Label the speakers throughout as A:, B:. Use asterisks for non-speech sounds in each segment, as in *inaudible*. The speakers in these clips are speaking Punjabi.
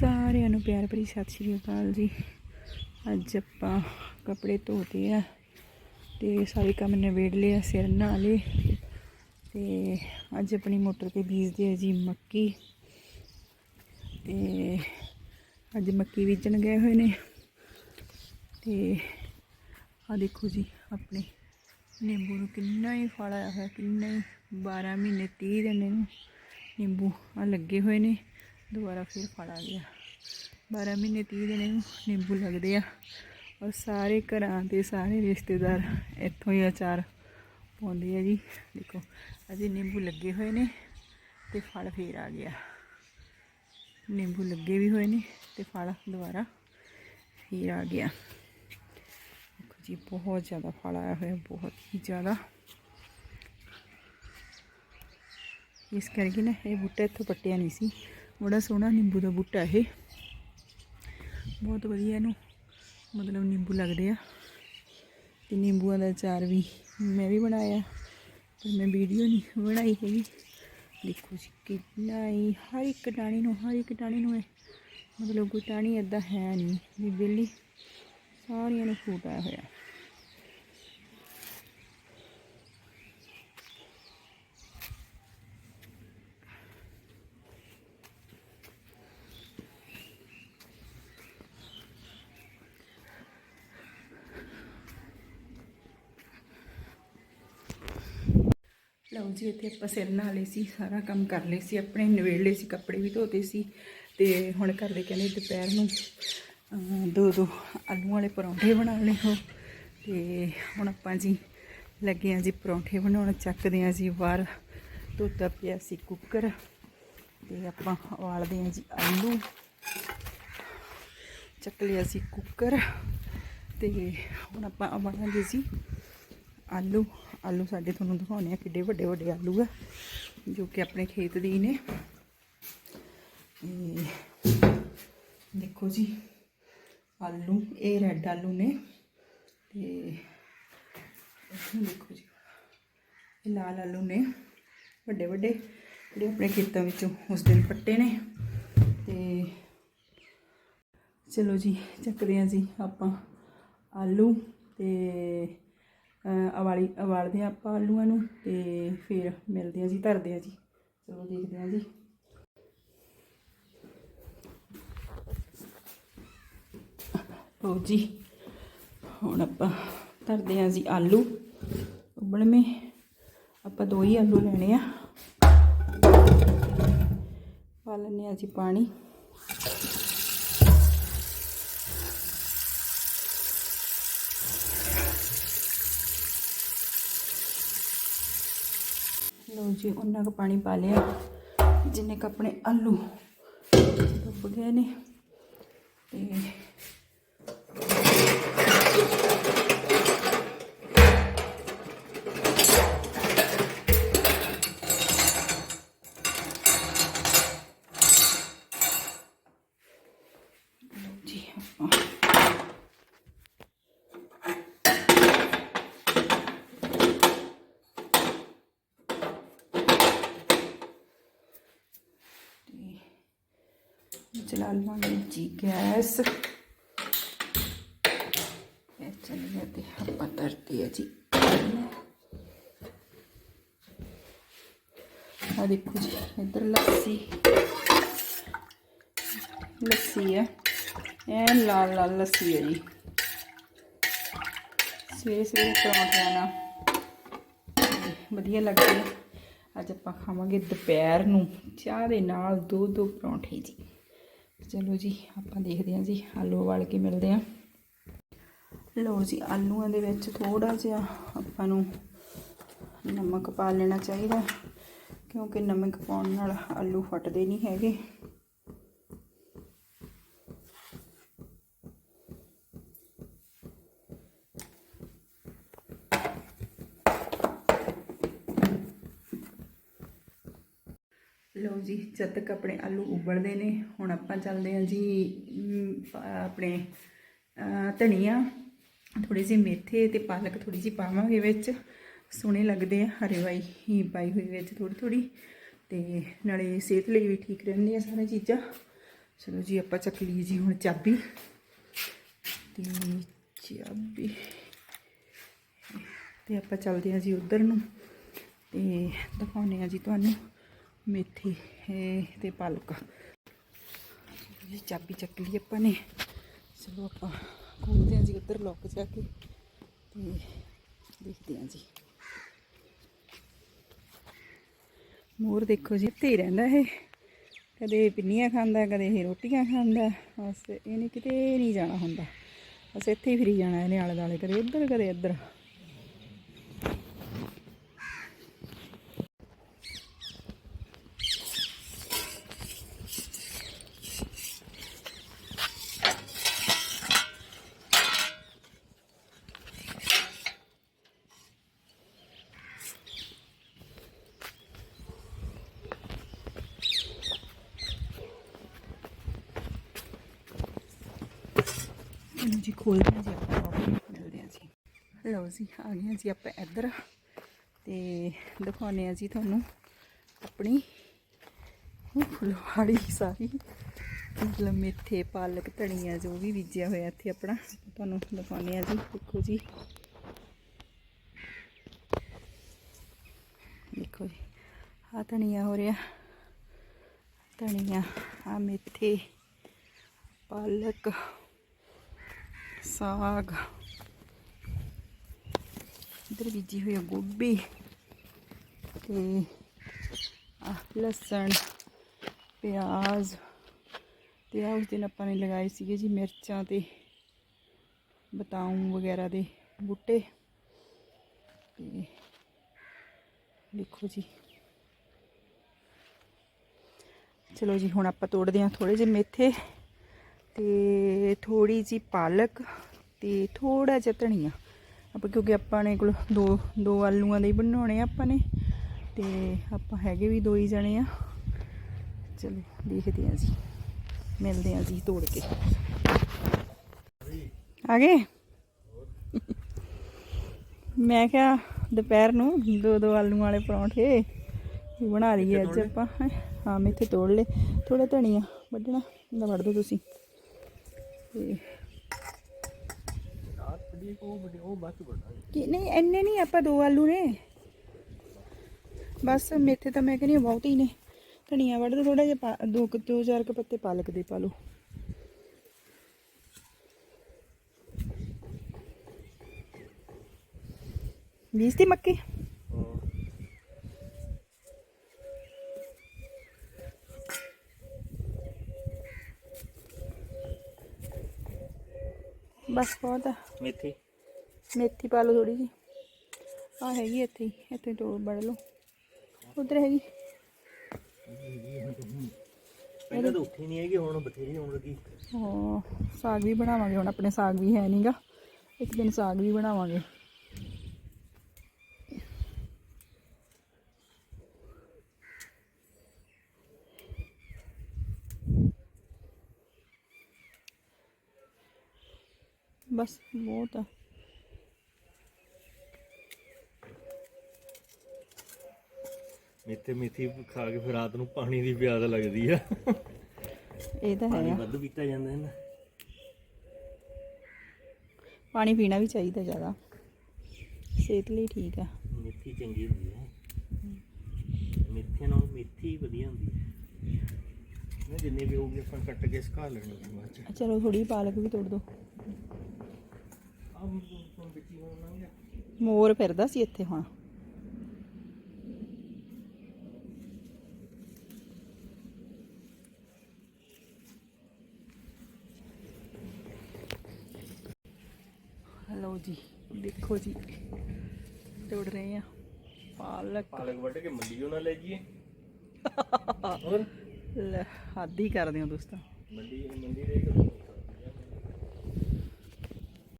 A: ਸਾਰਿਆਂ ਨੂੰ ਪਿਆਰ ਭਰੀ ਸਤਿ ਸ਼੍ਰੀ ਅਕਾਲ ਜੀ। ਅੱਜ ਆਪਾਂ ਕੱਪੜੇ ਧੋਤੇ ਆ ਤੇ ਸਾਰੇ ਕੰਮ ਨਿਬੇੜ ਲਿਆ ਸਿਰ ਨਹਾ ਲਏ। ਤੇ ਅੱਜ ਆਪਣੀ ਮੋਟਰ ਤੇ ਬੀਜਦੇ ਆ ਜੀ ਮੱਕੀ। ਤੇ ਅੱਜ ਮੱਕੀ ਬੀਜਣ ਗਏ ਹੋਏ ਨੇ। ਤੇ ਆ ਦੇਖੋ ਜੀ, ਆਪਣੇ ਨਿੰਬੂ ਨੂੰ ਕਿੰਨਾ ਹੀ ਫਲ ਆਇਆ ਹੋਇਆ, ਕਿੰਨਾ ਹੀ 12 ਮਹੀਨੇ 30 ਦਿਨ ਇਹਨੂੰ ਨਿੰਬੂ ਆ ਲੱਗੇ ਹੋਏ ਨੇ। ਦੁਬਾਰਾ ਫਿਰ ਫਲ ਆ ਗਿਆ। 12 ਮਹੀਨੇ 30 ਦਿਨ ਇਹਨੂੰ ਨਿੰਬੂ ਲੱਗਦੇ ਆ। ਔਰ ਸਾਰੇ ਘਰਾਂ ਦੇ ਸਾਰੇ ਰਿਸ਼ਤੇਦਾਰ ਇੱਥੋਂ ਹੀ ਅਚਾਰ ਪਾਉਂਦੇ ਆ ਜੀ। ਦੇਖੋ, ਅਜੇ ਨਿੰਬੂ ਲੱਗੇ ਹੋਏ ਨੇ ਤੇ ਫਲ ਫੇਰ ਆ ਗਿਆ। ਨਿੰਬੂ ਲੱਗੇ ਵੀ ਹੋਏ ਨੇ ਤੇ ਫਲ ਦੁਬਾਰਾ ਫੇਰ ਆ ਗਿਆ। ਦੇਖੋ ਜੀ, ਬਹੁਤ ਜ਼ਿਆਦਾ ਫਲ ਆਇਆ ਹੋਇਆ, ਬਹੁਤ ਹੀ ਜ਼ਿਆਦਾ। ਇਸ ਕਰਕੇ ਨਾ ਇਹ ਬੂਟਾ ਇੱਥੋਂ ਪੱਟਿਆ ਨਹੀਂ ਸੀ। ਬੜਾ ਸੋਹਣਾ ਨਿੰਬੂ ਦਾ ਬੂਟਾ ਇਹ। ਬਹੁਤ ਵਧੀਆ ਇਹਨੂੰ, ਮਤਲਬ ਨਿੰਬੂ ਲੱਗਦੇ ਆ। ਤੇ ਨਿੰਬੂਆਂ ਦਾ ਅਚਾਰ ਵੀ ਮੈਂ ਵੀ ਬਣਾਇਆ, ਪਰ ਮੈਂ ਵੀਡੀਓ ਨਹੀਂ ਬਣਾਈ ਹੈਗੀ। ਦੇਖੋ ਜੀ ਕਿੰਨਾ ਹੀ, ਹਰ ਇੱਕ ਟਾਣੀ ਨੂੰ, ਹਰ ਇੱਕ ਟਾਣੀ ਨੂੰ ਇਹ, ਮਤਲਬ ਕੋਈ ਟਾਣੀ ਇਦਾਂ ਹੈ ਨਹੀਂ, ਵੀ ਬਿੱਲੀ ਸਾਰੀਆਂ ਨੂੰ ਫੂਟ ਆਇਆ ਹੋਇਆ। ਲਓ ਜੀ ਇੱਥੇ ਆਪਾਂ ਸਿਰ ਨਹਾ ਲਏ ਸੀ, ਸਾਰਾ ਕੰਮ ਕਰ ਲਏ ਸੀ, ਆਪਣੇ ਨਵੇੜ ਲਏ ਸੀ, ਕੱਪੜੇ ਵੀ ਧੋਤੇ ਸੀ ਤੇ ਹੁਣ ਘਰ ਦੇ ਕਹਿੰਦੇ ਦੁਪਹਿਰ ਨੂੰ ਦੋ ਦੋ ਆਲੂ ਵਾਲੇ ਪਰੌਂਠੇ ਬਣਾ ਲਏ ਹੋ ਤੇ ਹੁਣ ਆਪਾਂ ਜੀ ਲੱਗੇ ਆ ਜੀ ਪਰੌਂਠੇ ਬਣਾਉਣ, ਚੱਕਦੇ ਆ ਜੀ ਬਾਹਰ, ਧੋਤਾ ਪਿਆ ਸੀ ਕੁੱਕਰ ਤੇ ਆਪਾਂ ਉਬਾਲਦੇ ਆ ਜੀ ਆਲੂ, ਚੱਕ ਲਿਆ ਸੀ ਕੁੱਕਰ ਤੇ ਹੁਣ ਆਪਾਂ ਉਬਾਲਾਂਗੇ ਜੀ ਆਲੂ। ਆਲੂ ਸਾਡੇ ਤੁਹਾਨੂੰ ਦਿਖਾਉਣੇ ਆ ਕਿੱਡੇ ਵੱਡੇ ਵੱਡੇ ਆਲੂ ਆ, ਜੋ ਕਿ ਆਪਣੇ ਖੇਤ ਦੇ ਹੀ ਨੇ। ਦੇਖੋ ਜੀ, ਆਲੂ, ਇਹ ਰੈੱਡ ਆਲੂ ਨੇ। ਤੇ ਦੇਖੋ ਜੀ, ਇਹ ਲਾਲ ਆਲੂ ਨੇ। ਵੱਡੇ ਵੱਡੇ, ਜਿਹੜੇ ਆਪਣੇ ਖੇਤਾਂ ਵਿੱਚੋਂ ਉਸ ਦਿਨ ਪੱਟੇ ਨੇ। ਤੇ ਚਲੋ ਜੀ, ਚੱਕਦੇ ਹਾਂ ਜੀ ਆਪਾਂ ਆਲੂ ਤੇ ਅਵਾਲੀ ਉਬਾਲਦੇ ਹਾਂ ਆਪਾਂ ਆਲੂਆਂ ਨੂੰ ਤੇ ਫਿਰ ਮਿਲਦੇ ਹਾਂ ਜੀ, ਧਰਦੇ ਹਾਂ ਜੀ। ਚਲੋ ਦੇਖਦੇ ਹਾਂ ਜੀ। ਲਓ ਜੀ, ਹੁਣ ਆਪਾਂ ਧਰਦੇ ਹਾਂ ਜੀ ਆਲੂ ਉਬਲਵੇਂ ਆਪਾਂ ਦੋ ਹੀ ਆਲੂ ਲੈਣੇ ਆ। ਪਾ ਲੈਂਦੇ ਹਾਂ ਜੀ ਪਾਣੀ। ਲਓ ਜੀ ਉਹਨਾਂ ਕੁ ਪਾਣੀ ਪਾ ਲਿਆ। ਜਿੰਨੇ ਕੁ ਆਪਣੇ ਆਲੂ ਡੁੱਬ ਗਏ ਨੇ, ਤੇ ਲਓ ਜੀ ਆਪਾਂ ਤੇ ਚਲਾ ਲਵਾਂਗੇ ਜੀ ਗੈਸ। ਇਹ ਚੱਲ ਗਿਆ ਤੇ ਆਪਾਂ ਤਰਤੀ ਹੈ ਜੀ। ਆ ਦੇਖੋ ਜੀ, ਇੱਧਰ ਲੱਸੀ। ਲੱਸੀ ਹੈ। ਐ ਲਾਲ ਲਾਲ ਲੱਸੀ ਹੈ ਜੀ। ਸਵੇਰੇ ਸਵੇਰੇ ਪਰੌਂਠਿਆਂ ਨਾਲ। ਵਧੀਆ ਲੱਗਦੀ ਅੱਜ ਆਪਾਂ ਖਾਵਾਂਗੇ ਦੁਪਹਿਰ ਨੂੰ। ਚਾਹ ਦੇ ਨਾਲ ਦੋ ਦੋ ਪਰੌਂਠੇ ਜੀ। ਚਲੋ ਜੀ, ਆਪਾਂ ਦੇਖਦੇ ਹਾਂ ਜੀ, ਆਲੂ ਉਬਾਲ ਕੇ ਮਿਲਦੇ ਹਾਂ। ਲਓ ਜੀ, ਆਲੂਆਂ ਦੇ ਵਿੱਚ ਥੋੜਾ ਜਿਹਾ ਆਪਾਂ ਨੂੰ ਨਮਕ ਪਾ ਲੈਣਾ ਚਾਹੀਦਾ, ਕਿਉਂਕਿ ਨਮਕ ਪਾਉਣ ਨਾਲ ਆਲੂ ਫਟਦੇ ਨਹੀਂ ਹੈਗੇ। ਲਓ ਜੀ, ਜਦ ਤੱਕ ਆਪਣੇ ਆਲੂ ਉਬਲਦੇ ਨੇ, ਹੁਣ ਆਪਾਂ ਚੱਲਦੇ ਹਾਂ ਜੀ ਆਪਣੇ ਧਨੀਆ ਥੋੜੀ ਜਿਹੀ ਮੇਥੇ ਤੇ ਪਾਲਕ ਥੋੜੀ ਜਿਹੀ ਪਾਵਾਂਗੇ ਵਿੱਚ। ਸੋਹਣੇ ਲੱਗਦੇ ਆ, ਹਰੇ ਵਾਈ ਹੀ ਪਾਈ ਹੋਈ ਵਿੱਚ ਥੋੜੀ ਥੋੜੀ ਤੇ ਨਾਲੇ ਸਿਹਤ ਲਈ ਵੀ ਠੀਕ ਰਹਿੰਦੀਆਂ ਸਾਰੀਆਂ ਚੀਜ਼ਾਂ। ਚਲੋ ਜੀ, ਆਪਾਂ ਚੱਕ ਲਈ ਜੀ ਹੁਣ ਚਾਬੀ। ਤੇ ਚਾਬੀ, ਤੇ ਆਪਾਂ ਚੱਲਦੇ ਹਾਂ ਜੀ ਉਧਰ ਨੂੰ। ਤੇ ਦਿਖਾਉਂਦੇ ਹਾਂ ਜੀ ਤੁਹਾਨੂੰ। ਮੇਥੀ, ਇਹ ਤੇ ਪਾਲਕ। ਜੀ, ਚਾਬੀ ਚੱਕ ਲਈ ਆਪਾਂ ਨੇ। ਚਲੋ ਆਪਾਂ ਘੁੰਮਦੇ ਹਾਂ ਜੀ ਉੱਧਰ ਲੋਕ ਜਾ ਕੇ ਤੇ ਦੇਖਦੇ ਹਾਂ ਜੀ। ਮੋਰ ਦੇਖੋ ਜੀ, ਇੱਥੇ ਹੀ ਰਹਿੰਦਾ ਇਹ। ਕਦੇ ਪਿੰਨੀਆਂ ਖਾਂਦਾ, ਕਦੇ ਇਹ ਰੋਟੀਆਂ ਖਾਂਦਾ, ਬਸ ਇਹਨੇ ਕਿਤੇ ਨਹੀਂ ਜਾਣਾ ਹੁੰਦਾ। ਬਸ ਇੱਥੇ ਹੀ ਫਰੀ ਜਾਣਾ ਇਹਨੇ ਆਲੇ ਦੁਆਲੇ ਕਦੇ ਇੱਧਰ ਕਦੇ ਇੱਧਰ ਇਹਨੂੰ ਜੀ ਖੋਲਦੇ ਹਾਂ ਜੀ ਆਪਾਂ ਲੋਕ ਮਿਲਦੇ ਹਾਂ ਜੀ ਅਸੀਂ ਆ ਗਏ ਹਾਂ ਜੀ ਆਪਾਂ ਇੱਧਰ ਤੇ ਦਿਖਾਉਂਦੇ ਹਾਂ ਜੀ ਤੁਹਾਨੂੰ ਆਪਣੀ ਫੁਲਵਾੜੀ ਸਾਰੀ। ਮਤਲਬ ਮੇਥੇ, ਪਾਲਕ, ਧਨੀਆ ਜੋ ਵੀ ਬੀਜਿਆ ਹੋਇਆ ਇੱਥੇ ਆਪਣਾ, ਤੁਹਾਨੂੰ ਦਿਖਾਉਂਦੇ ਹਾਂ ਜੀ। ਦੇਖੋ ਜੀ। ਦੇਖੋ ਜੀ ਆ ਧਨੀਆ ਹੋ ਰਿਹਾ। ਧਨੀਆ ਆ ਮੇਥੇ, ਪਾਲਕ, ਸਾਗ। ਇਧਰ ਬੀਜੀ ਹੋਈ ਆ ਗੋਭੀ ਤੇ ਲਸਣ, ਪਿਆਜ਼ ਤੇ ਆ ਉਸ ਦਿਨ ਆਪਾਂ ਨੇ ਲਗਾਏ ਸੀਗੇ ਜੀ ਮਿਰਚਾਂ ਤੇ ਬਤਾਉਂ ਵਗੈਰਾ ਦੇ ਬੂਟੇ। ਤੇ ਦੇਖੋ ਜੀ। ਚਲੋ ਜੀ, ਹੁਣ ਆਪਾਂ ਤੋੜਦੇ ਹਾਂ ਥੋੜੇ ਜਿਹੇ ਮੇਥੇ ਤੇ ਥੋੜੀ ਜੀ ਪਾਲਕ ਤੇ ਥੋੜਾ ਜਿਹਾ ਧਨੀਆ। ਆਪਾਂ ਕਿਉਂਕਿ ਆਪਾਂ ਨੇ ਕੋਲ ਦੋ ਦੋ ਆਲੂਆਂ ਦੇ ਹੀ ਬਣਾਉਣੇ ਆ ਆਪਾਂ ਨੇ। ਤੇ ਆਪਾਂ ਹੈਗੇ ਵੀ ਦੋ ਹੀ ਜਣੇ ਆ। ਚਲੋ ਦੇਖਦੇ ਆ ਜੀ। ਮਿਲਦੇ ਆ ਜੀ ਤੋੜ ਕੇ। ਆ ਗਏ? ਮੈਂ ਕਿਹਾ ਦੁਪਹਿਰ ਨੂੰ ਦੋ ਦੋ ਆਲੂਆਂ ਵਾਲੇ ਪਰੌਂਠੇ ਬਣਾ ਲਈਏ ਅੱਜ ਆਪਾਂ। ਹੈਂ। ਮੈਂ ਇੱਥੇ ਤੋੜ ਲਏ। ਥੋੜਾ ਧਨੀਆ ਵੱਢਣਾ ਦਾ ਵੱਢ ਦਿਓ ਤੁਸੀਂ। ਤੇ ਕਿ, ਨਹੀਂ, ਇੰਨੇ ਨਹੀਂ, ਆਪਾਂ ਦੋ ਆਲੂ ਨੇ। ਬਸ ਮੇਥੇ ਤਾਂ ਮੈਂ ਕਹਿੰਦੀ ਹਾਂ ਬਹੁਤ ਹੀ ਨੇ। ਧਨੀਆ ਵੱਢ ਦੋ ਥੋੜਾ ਜਿਹਾ ਦੋ ਕੁ- ਦੋ ਚਾਰ ਕੁ ਪੱਤੇ ਪਾਲਕ ਦੇ ਪਾ ਲਓ। ਬੀਜਤੀ ਮੱਕੀ? ਬਸ ਬਹੁਤ ਆ।
B: ਮੇਥੀ?
A: ਮੇਥੀ ਪਾ ਲਓ ਥੋੜੀ ਜੀ ਆ ਹੈਗੀ ਇੱਥੇ ਹੀ ਇੱਥੇ ਤੋੜ ਵੜ ਲਓ। ਉਧਰ ਹੈਗੀ।
B: ਪਹਿਲਾਂ ਤਾਂ ਉੱਠੀ ਨਹੀਂ ਹੈਗੀ ਹੁਣ ਬਥੇਰੀ ਹੋਣ ਲੱਗੀ।
A: ਹਾਂ ਸਾਗ ਵੀ ਬਣਾਵਾਂਗੇ ਹੁਣ ਆਪਣੇ ਸਾਗ ਵੀ ਹੈ ਨਹੀਂਗਾ ਇੱਕ ਦਿਨ ਸਾਗ ਵੀ ਬਣਾਵਾਂਗੇ। ਬਸ ਬਹੁਤ ਆ।
B: ਮੇਥੇ ਮੇਥੀ ਖਾ ਕੇ ਫਿਰ ਰਾਤ ਨੂੰ ਪਾਣੀ ਦੀ ਪਿਆਸ ਲੱਗਦੀ ਆ।
A: ਇਹ ਤਾਂ
B: ਪਾਣੀ
A: ਹੈ।
B: ਵੱਧ ਪੀਤਾ ਜਾਂਦਾ ਹੈ ਨਾ
A: ਪਾਣੀ ਪੀਣਾ ਵੀ ਚਾਹੀਦਾ ਜ਼ਿਆਦਾ। ਸਿਹਤ ਲਈ ਠੀਕ ਆ।
B: ਮੇਥੀ ਚੰਗੀ ਹੁੰਦੀ ਹੈ ਮੇਥੀ ਨਾਲ ਮੇਥੀ ਵਧੀਆ ਹੁੰਦੀ ਹੈ ਨਾ ਜਿੰਨੇ ਵੀ ਹੋਊਗੀ ਆਪਾਂ ਕੱਟ ਕੇ ਸੁਕਾ ਲੈਣੀ ਹੈ ਬਾਅਦ ਚ।
A: ਚਲੋ ਥੋੜੀ ਪਾਲਕ ਵੀ ਤੋੜ ਦੋ
B: ਆਹ ਹੁਣ ਵਿੱਚ ਹੀ ਹੋਣਾ ਨਾ
A: ਮੋਰ ਫਿਰਦਾ ਸੀ ਇੱਥੇ ਹੁਣ। ਹਲੋ ਜੀ ਦੇਖੋ ਜੀ ਤੋੜ ਰਹੇ ਆ ਪਾਲਕ।
B: ਪਾਲਕ ਵੱਢ ਕੇ ਮੰਡੀੋਂ ਨਾ ਲੈ ਜੀਏ *laughs* ਹੋਰ?
A: ਲੈ ਹੱਦ ਹੀ ਕਰਦੇ ਹੋ ਦੋਸਤਾਂ।
B: ਮੰਡੀ ਮੰਡੀ ਦੇ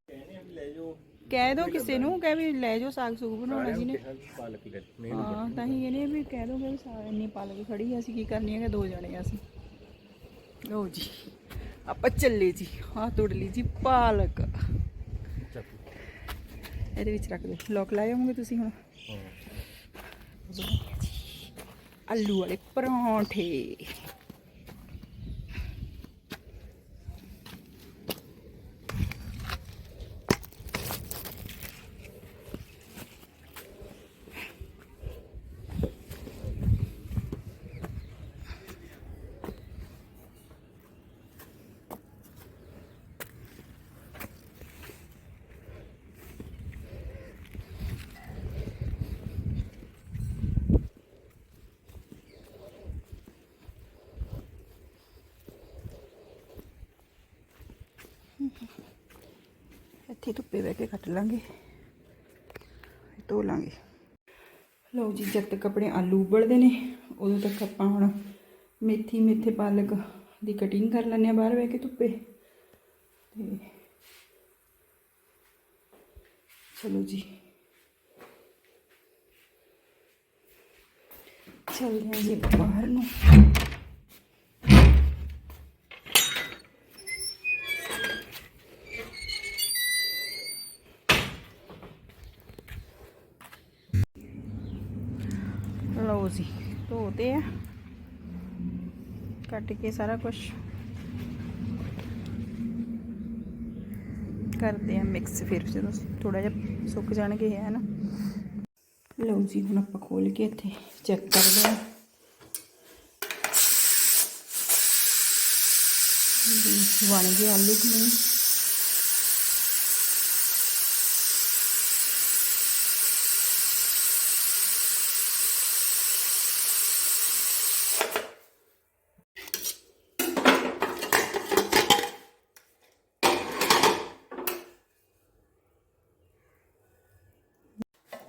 B: ਕਹਿੰਦੇ ਆ ਵੀ ਲੈ ਜਾਓ
A: ਕਹਿ ਦੋ ਕਿਸੇ ਨੂੰ ਕਹਿ ਵੀ ਲੈ ਜਾਓ ਸਾਗ ਸੁਗ ਬਣਾਉਣਾ ਜੀ ਨੇ
B: ਪਾਲਕ ਲੈ
A: ਹਾਂ ਤਾਂ ਹੀ ਆ ਵੀ ਕਹਿ ਦੋਗੇ ਵੀ ਸਾਗ ਇੰਨੀ ਪਾਲਕ ਖੜੀ ਆ ਅਸੀਂ ਕੀ ਕਰਨੀ ਹੈ ਕਿ ਦੋ ਜਣੇ ਆ ਅਸੀਂ। ਲਓ ਜੀ ਆਪਾਂ ਚੱਲੇ ਜੀ ਹਾਂ ਤੋੜ ਲਈ ਜੀ ਪਾਲਕ। ਇਹਦੇ ਵਿੱਚ ਰੱਖ ਦਿਓ ਲੋਕ ਲਾਏ ਹੋਵੋਗੇ ਤੁਸੀਂ ਹੁਣ?
B: ਹਾਂ।
A: ਆਲੂ ਵਾਲੇ ਪਰੌਂਠੇ। ਇੱਥੇ ਧੁੱਪੇ ਬਹਿ ਕੇ ਕੱਟ ਲਾਂਗੇ ਧੋ ਲਾਂਗੇ। ਲਓ ਜੀ ਜਦ ਤੱਕ ਆਪਣੇ ਆਲੂ ਉਬਲਦੇ ਨੇ। ਉਦੋਂ ਤੱਕ ਆਪਾਂ ਹੁਣ ਮੇਥੀ, ਮੇਥੇ ਪਾਲਕ ਦੀ ਕਟਿੰਗ ਕਰ ਲੈਂਦੇ ਆ ਬਾਹਰ ਬਹਿ ਕੇ ਧੁੱਪੇ। ਤੇ ਚਲੋ ਜੀ। ਚੱਲਦੇ ਹਾਂ ਜੀ ਬਾਹਰ ਨੂੰ ਲਓ ਜੀ ਧੋਤੇ ਆ ਕੱਟ ਕੇ ਸਾਰਾ ਕੁਝ ਕਰਦੇ ਆ ਮਿਕਸ ਫਿਰ ਜਦੋਂ ਥੋੜਾ ਜਿਹਾ ਸੁੱਕ ਜਾਣਗੇ ਹੈ ਨਾ। ਲਓ ਜੀ, ਹੁਣ ਆਪਾਂ ਖੋਲ ਕੇ ਇੱਥੇ ਚੈੱਕ ਕਰਦੇ ਆ। ਬਣ ਗਏ ਆਲੂ ਕਿ ਨਹੀਂ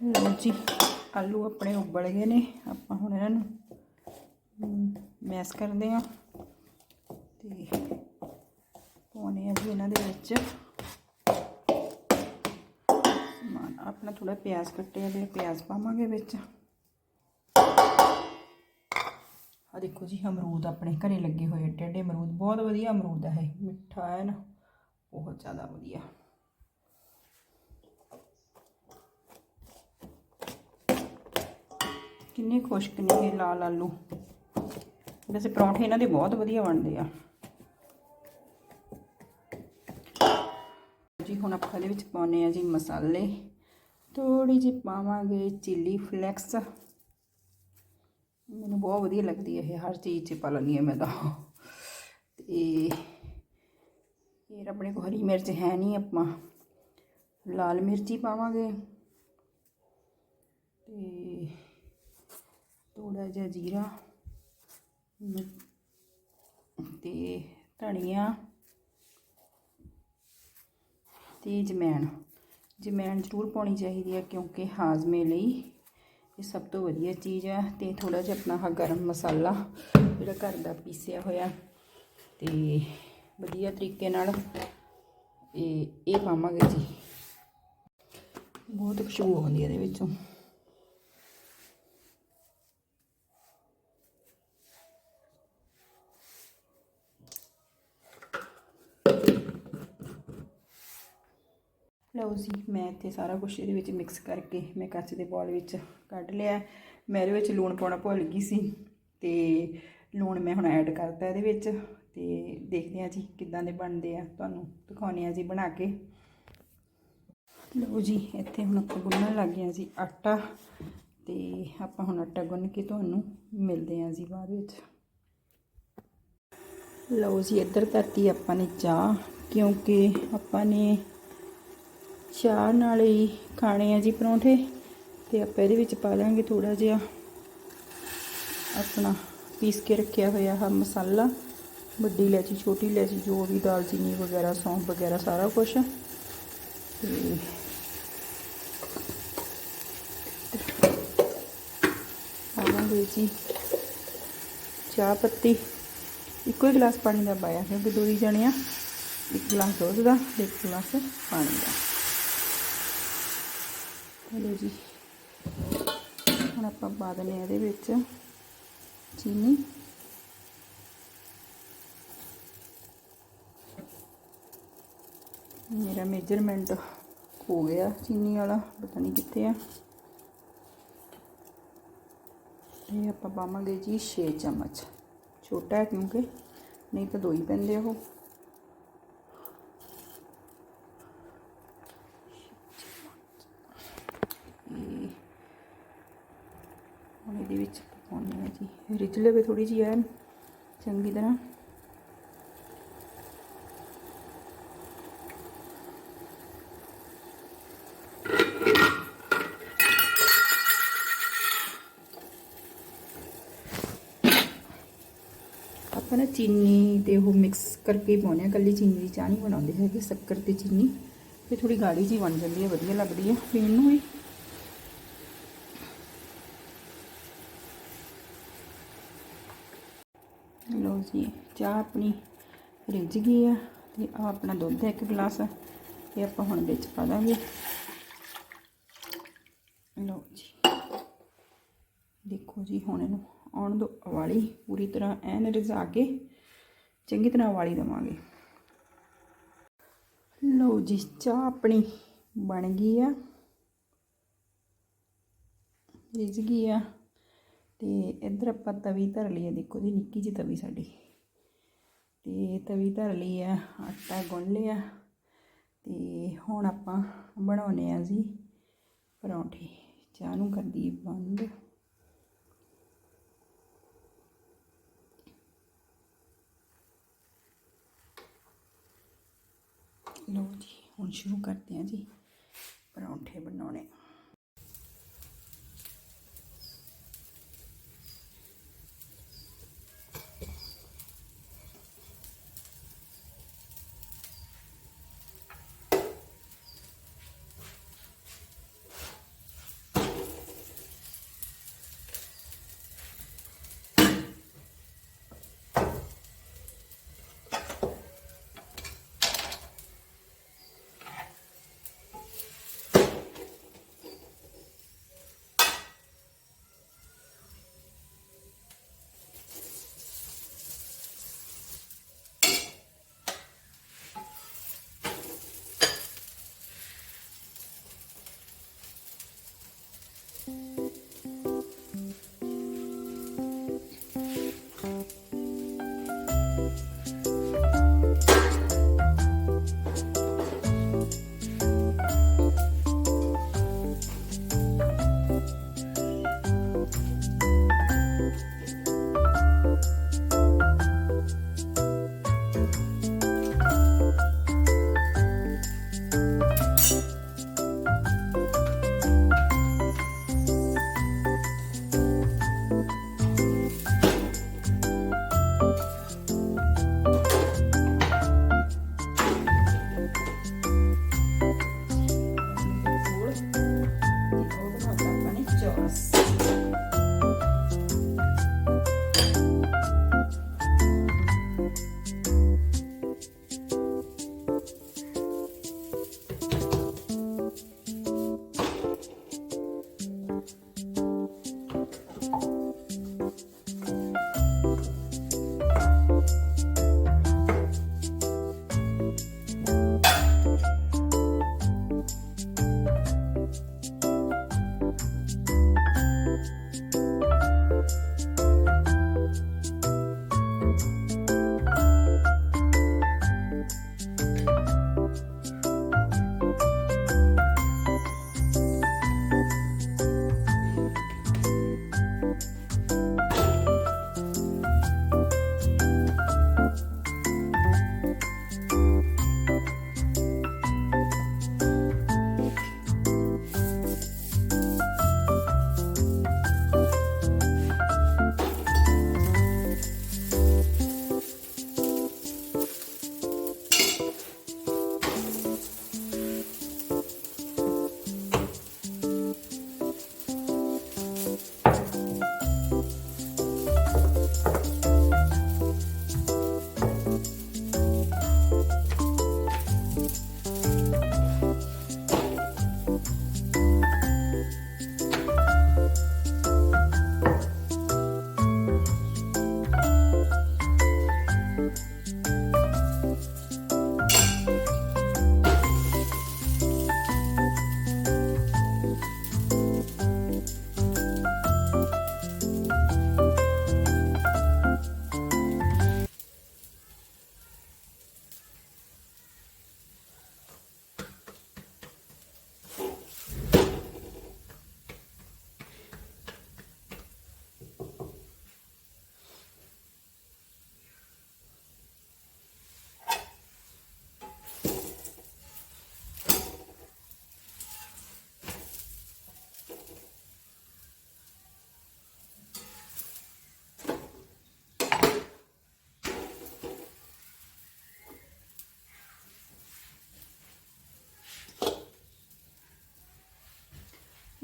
A: ਲਓ ਜੀ। ਆਲੂ ਆਪਣੇ ਉਬਲ ਗਏ ਨੇ। ਆਪਾਂ ਹੁਣ ਇਹਨਾਂ ਨੂੰ ਮੈਸ ਕਰਦੇ ਆ ਤੇ ਪਾਉਣੇ ਆ ਜੀ ਇਹਨਾਂ ਦੇ ਵਿੱਚ। ਸਮਾਨ। ਆਪਣਾ ਥੋੜਾ ਪਿਆਜ਼ ਕੱਟਿਆ ਤੇ ਪਿਆਜ਼ ਪਾਵਾਂਗੇ ਵਿੱਚ। ਆ ਦੇਖੋ ਜੀ, ਅਮਰੂਦ ਆਪਣੇ ਘਰੇ ਲੱਗੇ ਹੋਏ ਏਡੇ ਏਡੇ ਅਮਰੂਦ, ਬਹੁਤ ਵਧੀਆ ਅਮਰੂਦ ਹੈ ਇਹ। ਮਿੱਠਾ ਹੈ ਨਾ, ਬਹੁਤ ਜ਼ਿਆਦਾ ਵਧੀਆ। ਕਿੰਨੇ ਖੁਸ਼ਕ ਨੇ ਇਹ ਲਾਲ ਆਲੂ। ਵੈਸੇ ਪਰੌਂਠੇ ਇਹਨਾਂ ਦੇ ਬਹੁਤ ਵਧੀਆ ਬਣਦੇ ਆ। ਜੀ, ਹੁਣ ਆਪਾਂ ਇਹਦੇ ਵਿੱਚ ਪਾਉਨੇ ਆ ਜੀ ਮਸਾਲੇ। ਥੋੜੀ ਜਿਹੀ ਪਾਵਾਂਗੇ ਚਿੱਲੀ ਫਲੈਕਸ ਮੈਨੂੰ ਬਹੁਤ ਵਧੀਆ ਲੱਗਦੀ ਹੈ ਇਹ, ਹਰ ਚੀਜ਼ 'ਚ ਪਾ ਲੈਂਦੀ ਹਾਂ ਮੈਂ ਤਾਂ। ਤੇ ਫਿਰ ਆਪਣੇ ਕੋਲ ਹਰੀ ਮਿਰਚ ਹੈ ਨਹੀਂ ਆਪਾਂ। ਲਾਲ ਮਿਰਚੀ ਪਾਵਾਂਗੇ। ਤੇ ਥੋੜਾ ਜਿਹਾ ਜੀਰਾ ਮ- ਤੇ ਧਨੀਆ ਤੇ ਜਮੈਣ। ਜਮੈਣ ਜ਼ਰੂਰ ਪਾਉਣੀ ਚਾਹੀਦੀ ਹੈ ਕਿਉਂਕਿ ਹਾਜ਼ਮੇ ਲਈ ਇਹ ਸਭ ਤੋਂ ਵਧੀਆ ਚੀਜ਼ ਹੈ ਤੇ ਥੋੜਾ ਜਿਹਾ ਆਪਣਾ ਆਹ ਗਰਮ ਮਸਾਲਾ ਜਿਹੜਾ ਘਰ ਦਾ ਪੀਸਿਆ ਹੋਇਆ ਤੇ ਵਧੀਆ ਤਰੀਕੇ ਨਾਲ ਇਹ ਇਹ ਪਾਵਾਂਗੇ ਜੀ। ਬਹੁਤ ਖੁਸ਼ਬੂ ਆਉਂਦੀ ਹੈ ਇਹਦੇ ਵਿੱਚੋਂ। ਲਓ ਜੀ, ਮੈਂ ਇੱਥੇ ਸਾਰਾ ਕੁਝ ਇਹਦੇ ਵਿੱਚ ਮਿਕਸ ਕਰਕੇ ਮੈਂ ਕੱਚ ਦੇ ਬੋਲ ਵਿੱਚ ਕੱਢ ਲਿਆ। ਮੈਂ ਇਹਦੇ ਵਿੱਚ ਲੂਣ ਪਾਉਣਾ ਭੁੱਲ ਗਈ ਸੀ ਤੇ ਲੂਣ ਮੈਂ ਹੁਣ ਐਡ ਕਰਤਾ ਇਹਦੇ ਵਿੱਚ ਤੇ ਦੇਖਦੇ ਹਾਂ ਜੀ ਕਿੱਦਾਂ ਦੇ ਬਣਦੇ ਆ। ਤੁਹਾਨੂੰ ਦਿਖਾਉਂਦੇ ਆ ਜੀ ਬਣਾ ਕੇ। ਲਓ ਜੀ, ਇੱਥੇ ਹੁਣ ਆਪਾਂ ਗੁੰਨਣ ਲੱਗ ਗਏ ਹਾਂ ਜੀ ਆਟਾ ਤੇ ਆਪਾਂ ਹੁਣ ਆਟਾ ਗੁੰਨ ਕੇ ਤੁਹਾਨੂੰ ਮਿਲਦੇ ਹਾਂ ਜੀ ਬਾਅਦ ਵਿੱਚ। ਲਓ ਜੀ, ਇੱਧਰ ਧਰਤੀ ਆਪਾਂ ਨੇ ਚਾਹ ਕਿਉਂਕਿ ਆਪਾਂ ਨੇ ਚਾਹ ਨਾਲ ਹੀ ਖਾਣੇ ਆ ਜੀ ਪਰੌਂਠੇ ਤੇ ਆਪਾਂ ਇਹਦੇ ਵਿੱਚ ਪਾ ਲਾਂਗੇ ਥੋੜਾ ਜਿਹਾ ਆਪਣਾ ਪੀਸ ਕੇ ਰੱਖਿਆ ਹੋਇਆ ਆ ਮਸਾਲਾ, ਵੱਡੀ ਇਲਾਇਚੀ, ਛੋਟੀ ਇਲਾਇਚੀ, ਜੋ ਵੀ ਦਾਲਚੀਨੀ ਵਗੈਰਾ, ਸੌਂਫ ਵਗੈਰਾ, ਸਾਰਾ ਕੁਝ ਤੇ ਪਾਵਾਂਗੇ ਜੀ ਚਾਹ ਪੱਤੀ। ਇੱਕੋ ਹੀ ਗਲਾਸ ਪਾਣੀ ਦਾ ਪਾਇਆ ਕਿਉਂਕਿ ਦੋ ਹੀ ਜਣੇ ਆ। ਇੱਕ ਗਲਾਸ ਦੁੱਧ ਦਾ ਤੇ ਇੱਕ ਗਲਾਸ ਪਾਣੀ ਦਾ। ਹਲੋ ਜੀ। ਹੁਣ ਆਪਾਂ ਪਾ ਦਿੰਦੇ ਹਾਂ ਇਹਦੇ ਵਿੱਚ ਚੀਨੀ। ਮੇਰਾ ਮੇਜਰਮੈਂਟ ਹੋ ਗਿਆ ਚੀਨੀ ਵਾਲਾ, ਪਤਾ ਨਹੀਂ ਕਿੱਥੇ ਆ। ਇਹ ਆਪਾਂ ਪਾਵਾਂਗੇ ਜੀ 6 ਚਮਚ। ਛੋਟਾ ਹੈ ਕਿਉਂਕਿ ਨਹੀਂ ਤਾਂ ਦੋ ਹੀ ਪੈਂਦੇ ਉਹ ਇਹ ਹੁਣ ਇਹਦੇ ਵਿੱਚ ਪਾਉਣੀ ਹੈ ਜੀ ਰਿਝ ਲਵੇ ਥੋੜੀ ਜਿਹੀ ਐਨ ਚੰਗੀ ਤਰ੍ਹਾਂ। ਆਪਾਂ ਨਾ ਚੀਨੀ ਤੇ ਉਹ ਮਿਕਸ ਕਰਕੇ ਹੀ ਆ ਹਾਂ ਕੱਲੀ ਚੀਨੀ ਦੀ ਚਾਹ ਨਹੀਂ ਬਣਾਉਂਦੇ ਹੈਗੇ, ਸ਼ੱਕਰ ਤੇ ਚੀਨੀ। ਤੇ ਥੋੜੀ ਗਾੜੀ ਜੀ ਬਣ ਜਾਂਦੀ ਹੈ, ਵਧੀਆ ਲੱਗਦੀ ਹੈ। ਪੀਣ ਨੂੰ ਵੀ ਲਓ ਜੀ, ਚਾਹ ਆਪਣੀ ਰਿੱਝ ਗਈ ਆ ਤੇ ਆ ਆਪਣਾ ਦੁੱਧ ਹੈ ਇੱਕ ਗਲਾਸ, ਇਹ ਆਪਾਂ ਹੁਣ ਵਿੱਚ ਪਾ ਦਾਂਗੇ। ਲਓ ਜੀ, ਦੇਖੋ ਜੀ, ਹੁਣ ਇਹਨੂੰ ਆਉਣ ਦੋ, ਉਬਾਲੀ, ਪੂਰੀ ਤਰ੍ਹਾਂ ਐਨ ਰਿਝਾ ਕੇ ਚੰਗੀ ਤਰ੍ਹਾਂ ਉਬਾਲੀ ਦੇਵਾਂਗੇ। ਲਓ ਜੀ, ਚਾਹ ਆਪਣੀ ਬਣ ਗਈ ਆ, ਰਿਝ ਗਈ ਆ। ਤੇ ਇੱਧਰ ਆਪਾਂ ਤਵੀ ਧਰ ਲਈ ਹੈ ਦੇਖੋ ਜੀ, ਨਿੱਕੀ ਜਿਹੀ ਤਵੀ ਸਾਡੀ। ਤੇ ਤਵੀ ਧਰ ਲਈ ਆ ਆਟਾ ਗੁੰਨ ਲਿਆ। ਤੇ ਹੁਣ ਆਪਾਂ ਬਣਾਉਨੇ ਆ ਜੀ ਪਰੌਂਠੇ। ਚਾਹ ਨੂੰ ਕਰਦੀ ਬੰਦ। ਲਓ ਜੀ, ਹੁਣ ਸ਼ੁਰੂ ਕਰਦੇ ਹਾਂ ਜੀ ਪਰੌਂਠੇ ਬਣਾਉਣੇ।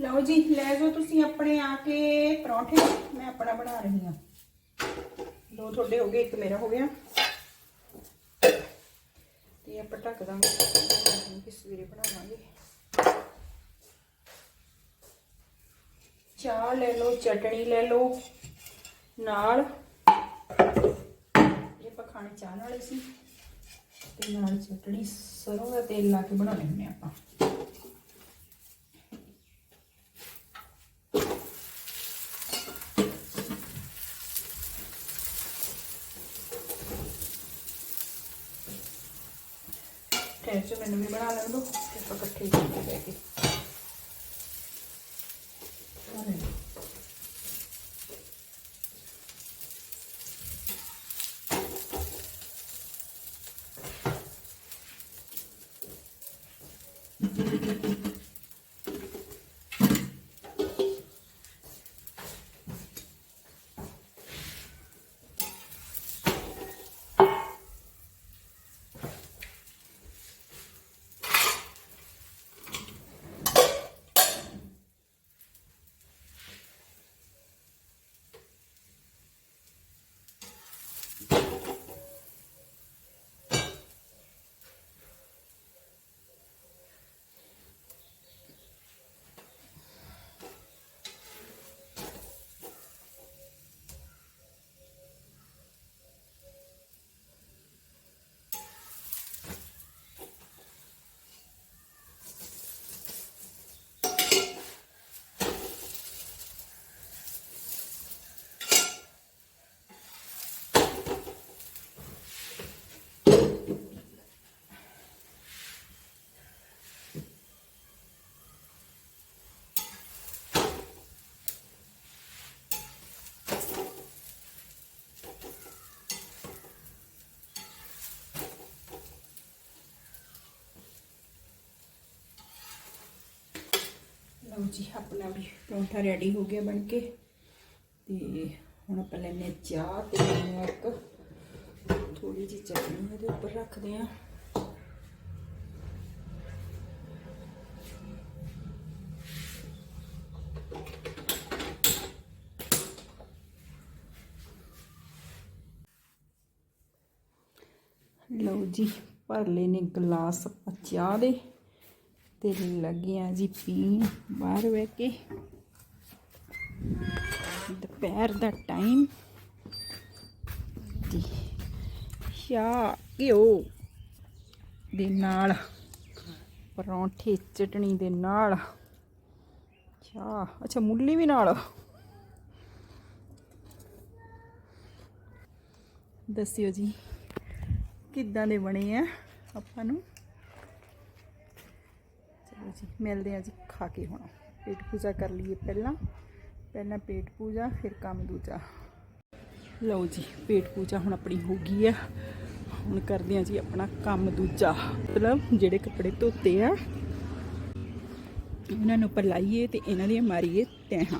A: ਲਓ ਜੀ, ਲੈ ਜਾਓ ਤੁਸੀਂ ਆਪਣੇ ਆ ਕੇ ਪਰੌਂਠੇ। ਮੈਂ ਆਪਣਾ ਬਣਾ ਰਹੀ ਹਾਂ। ਦੋ ਤੁਹਾਡੇ ਹੋ ਗਏ, ਇੱਕ ਮੇਰਾ ਹੋ ਗਿਆ। ਤੇ ਆਪਾਂ ਢੱਕ ਦਾਂਗੇ। ਕਿ ਸਵੇਰੇ ਬਣਾਵਾਂਗੇ। ਚਾਹ ਲੈ ਲਓ, ਚਟਣੀ ਲੈ ਲਓ, ਨਾਲ ਇਹ ਆਪਾਂ ਖਾਣੇ ਚਾਹ ਨਾਲ ਸੀ। ਤੇ ਨਾਲ ਚਟਣੀ ਸਰੋਂ ਦਾ ਤੇਲ ਲਾ ਕੇ ਬਣਾਉਣੇ ਹੁੰਦੇ ਆਪਾਂ। ਠਹਿਰ ਚ ਮੈਨੂੰ ਵੀ ਬਣਾ ਲੈਣ ਦੋ ਤੇ ਆਪਾਂ ਇਕੱਠੇ ਖਾਂਦੇ ਬਹਿ ਕੇ ਆ ਲੈ ਲਓ। ਲਓ ਜੀ, ਆਪਣਾ ਵੀ ਪਰੌਂਠਾ ਰੈਡੀ ਹੋ ਗਿਆ ਬਣ ਕੇ। ਤੇ ਹੁਣ ਆਪਾਂ ਲੈਨੇ ਹਾਂ ਚਾਹ ਤੇ ਲੈਨੇ ਹਾਂ ਇੱਕ ਥੋੜੀ ਜਿਹੀ ਚਟਨੀ ਇਹਦੇ ਉੱਪਰ ਰੱਖਦੇ ਆ ਲਓ ਜੀ, ਭਰ ਲਏ ਨੇ ਗਲਾਸ ਆਪਾਂ ਚਾਹ ਦੇ। ਤੇ ਲੱਗੇ ਆ ਜੀ ਪੀਣ ਬਾਹਰ ਬਹਿ ਕੇ। ਦੁਪਹਿਰ ਦਾ ਟਾਈਮ ਤੇ ਸ਼ਾ ਘਿਓ ਦੇ ਨਾਲ, ਪਰੌਂਠੇ, ਚਟਣੀ ਦੇ ਨਾਲ। ਚਾਹ ਅੱਛਾ, ਮੁੱਲੀ ਵੀ ਨਾਲ। ਦੱਸਿਓ ਜੀ, ਕਿੱਦਾਂ ਦੇ ਬਣੇ ਆ ਆਪਾਂ ਨੂੰ? ਜੀ ਮਿਲਦੇ ਆ ਜੀ ਖਾ ਕੇ ਹੁਣ। ਪੇਟ ਪੂਜਾ ਕਰ ਲਈਏ ਪਹਿਲਾਂ। ਪਹਿਲਾਂ ਪੇਟ ਪੂਜਾ, ਫਿਰ ਕੰਮ ਦੂਜਾ। ਲਓ ਜੀ, ਪੇਟ ਪੂਜਾ ਹੁਣ ਆਪਣੀ ਹੋ ਗਈ ਆ। ਹੁਣ ਕਰਦੇ ਆ ਜੀ ਆਪਣਾ ਕੰਮ ਦੂਜਾ। ਮਤਲਬ ਜਿਹੜੇ ਕੱਪੜੇ ਧੋਤੇ ਆ, ਇਹਨਾਂ ਨੂੰ ਪਲਾਈਏ ਤੇ ਇਹਨਾਂ ਦੀਆਂ ਮਾਰੀਏ ਤੈਹਾਂ।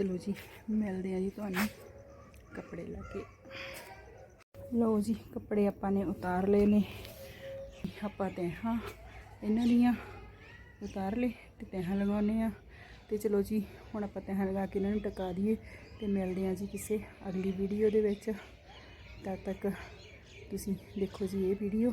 A: ਚਲੋ ਜੀ, ਮਿਲਦੇ ਆ ਜੀ ਤੁਹਾਨੂੰ ਕੱਪੜੇ ਲਾ ਕੇ। ਲਓ ਜੀ, ਕੱਪੜੇ ਆਪਾਂ ਨੇ ਉਤਾਰ ਲਏ ਨੇ। ਆਪਾਂ ਤੇ ਹਾਂ ਇਹਨਾਂ ਦੀਆਂ ਉਤਾਰ ਲਏ ਤੇ ਤਹਾਂ ਲਗਾਉਣੇ ਆ ਤੇ ਚਲੋ ਜੀ, ਹੁਣ ਆਪਾਂ ਤਹਾਂ ਲਗਾ ਕੇ ਇਹਨਾਂ ਨੂੰ ਟਿਕਾ ਦਈਏ ਤੇ ਮਿਲਦੇ ਆ ਜੀ ਕਿਸੇ ਅਗਲੀ ਵੀਡੀਓ ਦੇ ਵਿੱਚ। ਤਦ ਤੱਕ ਤੁਸੀਂ ਦੇਖੋ ਜੀ ਇਹ ਵੀਡੀਓ